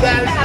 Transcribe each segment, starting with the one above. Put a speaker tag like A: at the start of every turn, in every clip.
A: says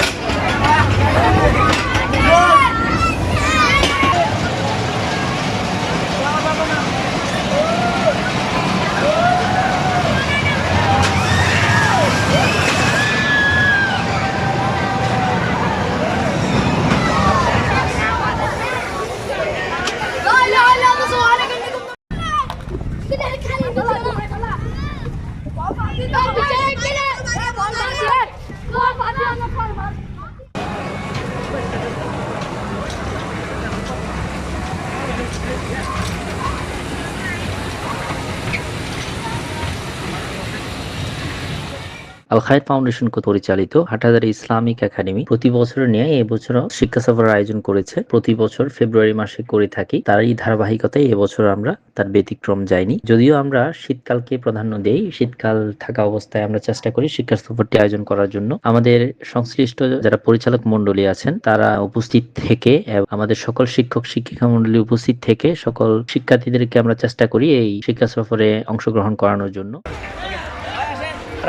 B: আল খায়ের foundation পরিচালিত Hathazari Islamic academy প্রতি বছরের নিয়ে এবছর শিক্ষা সফর আয়োজন করেছে। প্রতি বছর ফেব্রুয়ারি মাসে করে থাকি। তারই ধারাবাহিকতায় এবছর আমরা তার ব্যতিক্রম যাইনি। যদিও আমরা শীতকালকে প্রাধান্য দেই, শীতকাল থাকা অবস্থায় আমরা চেষ্টা করি শিক্ষা সফরটি আয়োজন করার জন্য। আমাদের সংশ্লিষ্ট যারা পরিচালক মন্ডলী আছেন, তারা উপস্থিত থেকে আমাদের সকল শিক্ষক শিক্ষিকা মন্ডলী উপস্থিত থেকে সকল শিক্ষার্থীদেরকে আমরা চেষ্টা করি এই শিক্ষা সফরে অংশগ্রহণ করানোর জন্য।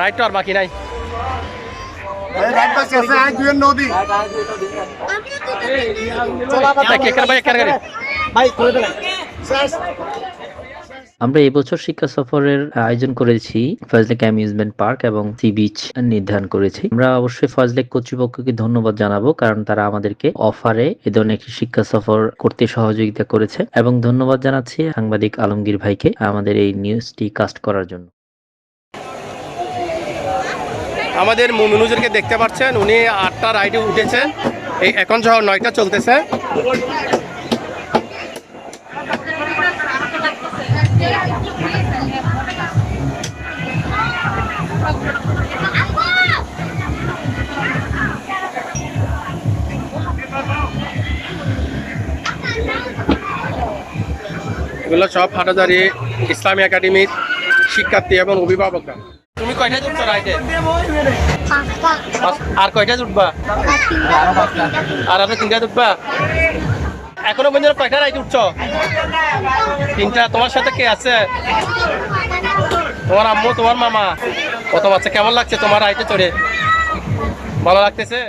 C: রাইট তো আর বাকি নাই।
B: আমরা এবছর শিক্ষা সফরের আয়োজন করেছি ফজলেক অ্যামিউজমেন্ট পার্ক এবং সি বিচ নির্ধারণ করেছি। আমরা অবশ্যই ফজলেক কর্তৃপক্ষকে ধন্যবাদ জানাব কারণ তারা আমাদেরকে অফারে এ ধরনের একটি শিক্ষা সফর করতে সহযোগিতা করেছে। এবং ধন্যবাদ জানাচ্ছি সাংবাদিক আলমগীর ভাইকে আমাদের এই নিউজটি কাস্ট করার জন্য।
C: আমাদের মুমিনুজুরকে দেখতে পাচ্ছেন, উনি আটটা রাইডে উঠেছে এই এখন সহ নয়টা চলতেছে। এগুলো সব হাটাজারি ইসলামী একাডেমির শিক্ষার্থী এবং অভিভাবকরা। তুমি কয়টা উঠছো রাইতে? আর কয়টা জুটবা আর আপনি তিনটা জুটবা এখনও পর্যন্ত কয়টা রাইতে উঠছো? তিনটা। তোমার সাথে কে আছে? তোমার আম্মু তোমার মামা। কত বাচ্চা? কেমন লাগছে তোমার রাইতে চড়ে? ভালো লাগতেছে?